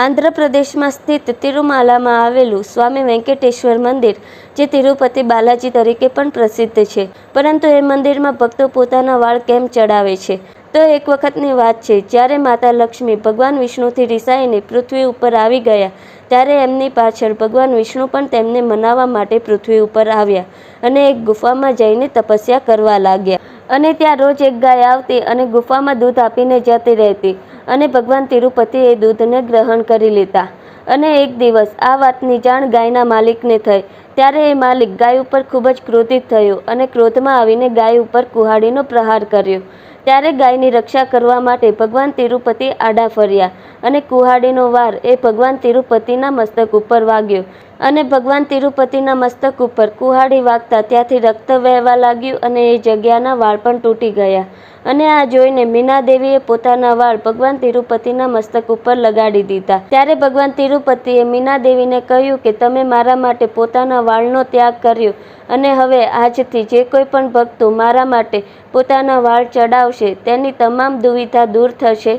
આંધ્રપ્રદેશમાં સ્થિત તિરુમાલામાં આવેલું સ્વામી વેંકટેશ્વર મંદિર, જે તિરુપતિ બાલાજી તરીકે પણ પ્રસિદ્ધ છે. પરંતુ એ મંદિરમાં ભક્તો પોતાના વાળ કેમ ચડાવે છે? તો એક વખતની વાત છે, જ્યારે માતા લક્ષ્મી ભગવાન વિષ્ણુથી રિસાઈને પૃથ્વી ઉપર આવી ગયા, ત્યારે એમની પાછળ ભગવાન વિષ્ણુ પણ તેમને મનાવવા માટે પૃથ્વી ઉપર આવ્યા અને એક ગુફામાં જઈને તપસ્યા કરવા લાગ્યા. અને ત્યાં રોજ એક ગાય આવતી અને ગુફામાં દૂધ આપીને જતી રહેતી. અને ભગવાન તિરુપતિ એ દૂધને ગ્રહણ કરી લીધા. અને એક દિવસ આ વાતની જાણ ગાયના માલિકને થઈ. ત્યારે એ માલિક ગાય ઉપર ખૂબ જ ક્રોધિત થયો અને ક્રોધમાં આવીને ગાય ઉપર કુહાડીનો પ્રહાર કર્યો. ત્યારે ગાયની રક્ષા કરવા માટે ભગવાન તિરુપતિ આડા ફર્યા અને કુહાડીનો વાર એ ભગવાન તિરુપતિના મસ્તક ઉપર વાગ્યો. અને ભગવાન તિરુપતિના મસ્તક ઉપર કુહાડી વાગતા ત્યાંથી રક્ત વહેવા લાગ્યું અને એ જગ્યાના વાળ પણ તૂટી ગયા. અને આ જોઈને મીનાદેવીએ પોતાના વાળ ભગવાન તિરુપતિના મસ્તક ઉપર લગાડી દીધા. ત્યારે ભગવાન તિરુપતિએ મીનાદેવીને કહ્યું કે તમે મારા માટે પોતાના વાળનો ત્યાગ કર્યો અને હવે આજથી જે કોઈ પણ ભક્તો મારા માટે પોતાના વાળ ચડાવશે, તેની તમામ દુવિધા દૂર થશે.